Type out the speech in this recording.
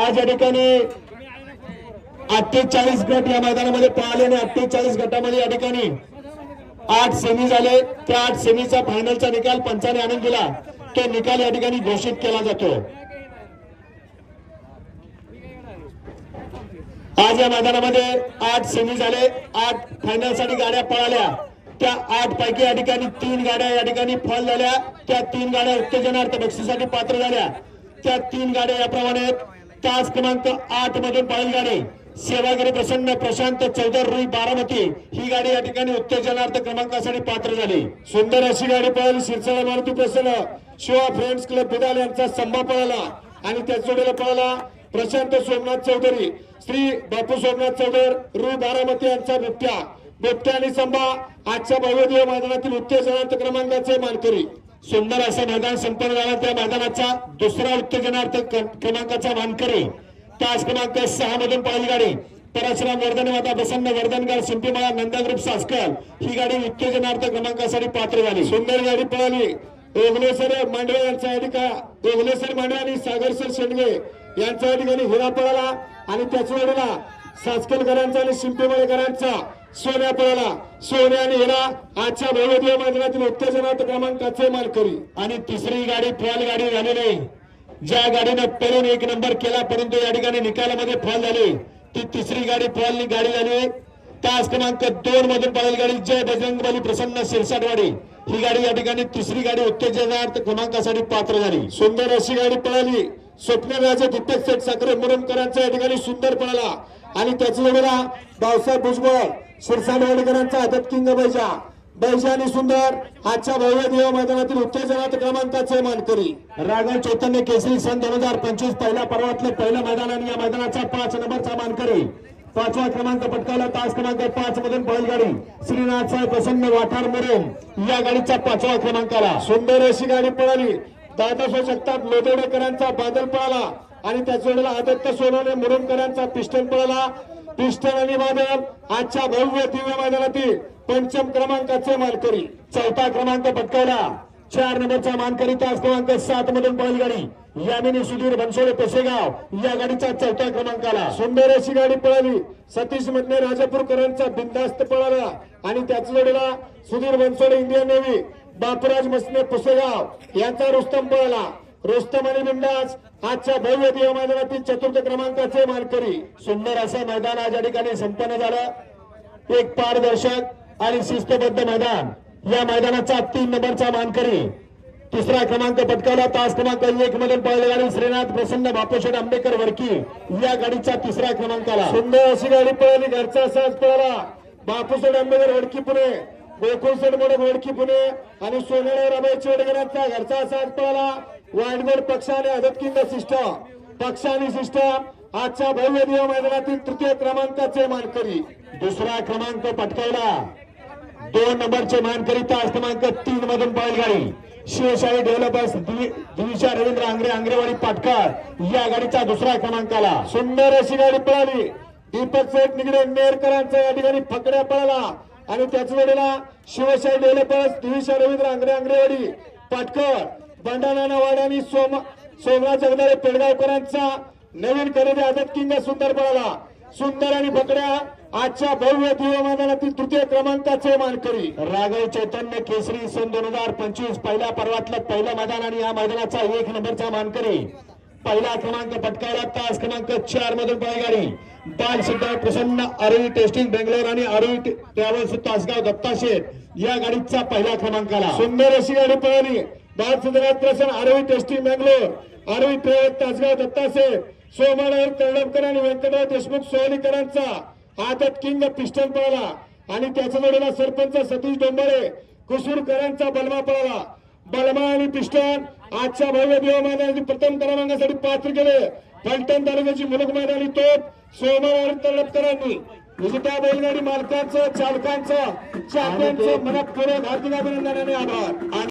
आज या ठिकाणी अठ्ठेचाळीस गट या मैदानामध्ये पळाले आणि अठ्ठेचाळीस गटामध्ये या ठिकाणी आठ सेमी झाले. त्या आठ सेमीचा फायनलचा निकाल पंचाने आणून दिला तो निकाल या ठिकाणी घोषित केला जातो. आज या मैदानामध्ये आठ सेमी झाले. आठ फायनलसाठी गाड्या पळाल्या. त्या आठ पैकी या ठिकाणी तीन गाड्या या ठिकाणी फॉल झाल्या. त्या तीन गाड्या उत्तेजनार्थ बक्षीसाठी पात्र झाल्या. त्या तीन गाड्या याप्रमाणे आहेत. तास क्रमांक आठ मधून पळेल गाडी सेवागिरी प्रसन्न प्रशांत चौधर रुई बारामती. ही गाडी या ठिकाणी उत्तेजनार्थ क्रमांकासाठी पात्र झाली. सुंदर अशी गाडी पळाली. शिरसाळा मारुती प्रसन्न. शिवा फ्रेंड्स क्लब बिदाल यांचा संभा पळाला. आणि त्या जोडीला पळाला प्रशांत सोमनाथ चौधरी. श्री बापू सोमनाथ चौधर रु बारामती यांचा बिबट्या. बिबट्या आणि संभा. आजच्या भव्यदेव मैदानातील उत्तेजनार्थ क्रमांकाचे मानकरी. सुंदर असं मैदान संपन्न झालं. त्या मैदानाचा दुसरा उत्तेजनार्थ क- क्रमांकाचा मानकरी तास क्रमांक सहा मधून पहिली गाडी. परशुराम वर्धन माता प्रसन्न वर्धनगार सिंपीमाळा नंदा ग्रुप सासकर ही गाडी उत्तेजनार्थ क्रमांकासाठी पात्र झाली. सुंदर गाडी पळाली. ओगलेसर मांडवे यांच्या ठिकाणी ओगलेसर मांडवे आणि सागरसर शेंडगे यांच्या ठिकाणी हिरा पळाला. आणि त्याच वेळेला सासकलकरांचा आणि शिंपेमळेकरांचा सोन्या पळाला सोन्या आणि हिरा आजच्या भव्यदेव मैदानातील उत्तेजनार्थ क्रमांकाचे मालकरी. आणि तिसरी गाडी फॉल गाडी झालेली ज्या गाडीनं पळून एक नंबर केला परंतु या ठिकाणी निकालामध्ये फॉल झाली. ती तिसरी गाडी फॉलनी गाडी झाली. तास क्रमांक दोन मधून पळेल गाडी जय बजरंगबली प्रसन्न शिरसाटवाडी. ही गाडी या ठिकाणी तिसरी गाडी उत्तेजनार्थ क्रमांकासाठी पात्र झाली. सुंदर अशी गाडी पळाली. स्वप्नराजे दीपक सेठ साखरे मुरुमकरांचा या ठिकाणी सुंदर पळाला. आणि त्याच वेळेला भाऊसाहेब भुजबळ. शिरसाटवाडीकरांचा आदत किंग बैजा. बैजा आणि सुंदर आजच्या भव्य देव मैदानातील उत्तेजनात क्रमांकाचे मानकरी. राघव चैतन्य केसरी सन दोन हजार पंचवीस पहिल्या पर्वातलं पहिलं मैदान आणि या मैदानाचा पाच नंबरचा मानकरी. पाचवा क्रमांक पटकावला तास क्रमांक पाच मधून पहिल गाडी श्रीनाथ साहेब प्रसन्न वाठार मुरुम. या गाडीचा पाचवा क्रमांकाला. सुंदर अशी गाडी पळाली. दादासाहेब जगताप लोदोडेकरांचा बादल पळाला. आणि त्याच वेळेला आदित्य सोनवणे मुरुमकरांचा पिस्टल पळाला. आणि बादल आजच्या भव्य दिव्य मैदानातील पंचम क्रमांकाचे मानकरी. चौथा क्रमांक पटकावला. चार नंबरचा मानकरी तास क्रमांक सात मधून पहिली गाडी. यामिनी सुधीर बनसोडे पेसेगाव या गाडीचा चौथ्या क्रमांकाला. सुंदर अशी गाडी पळाली. सतीश मधने राजापूरकरांचा बिंदास्त पळाला आणि त्याच जोडीला सुधीर बनसोडे इंडियन नेव्ही बापराज मसने पुसेगाव यांचा रुस्तम पळाला. रुस्तम आणि बिंदास आजच्या भव्य देव मैदानातील चतुर्थ क्रमांकाचे मानकरी सुंदर असं मैदान आज या ठिकाणी संपन्न झालं. एक पारदर्शक आणि शिस्तबद्ध मैदान. या मैदानाचा तीन नंबरचा मानकरी. तिसरा क्रमांक पटकावला. तास क्रमांक एक मध्ये पहिले गाडी श्रीनाथ प्रसन्न बापूशेठ आंबेकर वडकी या गाडीचा तिसरा क्रमांकाला. सुंदर अशी गाडी पळाली. घरचा सहज पळाला. बापूशेठ आंबेकर वडकी पुणे. गोकुळ मोडक वडकी पुणे. आणि सोनेश्वर अभय चोडगरांचा घरचा सहज पळाला. वाडगोड पक्षाने आणि आदतकिंग सिस्टम पक्ष सिस्टम आजच्या भव्य दिव मैदानातील तृतीय क्रमांकाचे मानकरी. दुसरा क्रमांक पटकावला. दोन नंबरचे मानकरी तास क्रमांक तीन मधून बैलगाडी. गाडी शिवशाही डेव्हलपर्स दिवी- रवींद्र आंग्रे आंग्रेवाडी पाटकर या गाडीचा दुसरा क्रमांकाला. सुंदर अशी गाडी पळाली. दीपक सेठ निगडे नेरकरांचा या ठिकाणी फकड्या पळाला. आणि त्याच वेळेला शिवशाही डेव्हलपर्स दिविशा रवींद्र आंग्रे आंग्रेवाडी पाटकर बंडाणा वाडा आणि सोम सोमनाथ जगदाळे पेडगावकरांचा नवीन खरेदी आझाद किंग सुंदर पळाला सुंदर आणि बकड्या आजच्या भव्य दिवमानातील मैदानातील तृतीय क्रमांकाचे मानकरी. राघव चैतन्य केसरी सन दोन हजार पंचवीस पहिल्या पर्वातलं पहिलं मैदान आणि या मैदानाचा एक नंबरचा मानकरी. पहिला क्रमांक पटकावला तास क्रमांक चार मधून गाडी बाल सुद्धा प्रसन्न आरोही टेस्टिंग बेंगलोर आणि आरोही ट्रॅव्हल्स तासगाव दत्ताशेठ या गाडीचा पहिला क्रमांकाला. सुंदर अशी गाडी पळाली. सिद्धार्थ प्रसन्न आरोही टेस्टिंग बेंगलोर आरोही ट्रॅव्हल्स तासगाव दत्ताशेठ सोमवार कर्णमकर आणि व्यंकटराव देशमुख सोहलीकरांचा आदत किंग पिस्टन पळाला. आणि त्याच्या जोडीला सरपंच सतीश डोंबरे कुसूरकरांचा बलमा पळाला. बलमा आणि पिस्टन आजच्या भव्य देव मैदानाची प्रथम क्रमांकासाठी पात्र केले. फलटण तालुक्याची मुलुक मैदानी तोप सोमवार तळपकरांनी विजेत्या बैलगाडी मालकांचं चालकांचं चालकांचं मनपूर्वक हार्दिक अभिनंदन आणि आभार.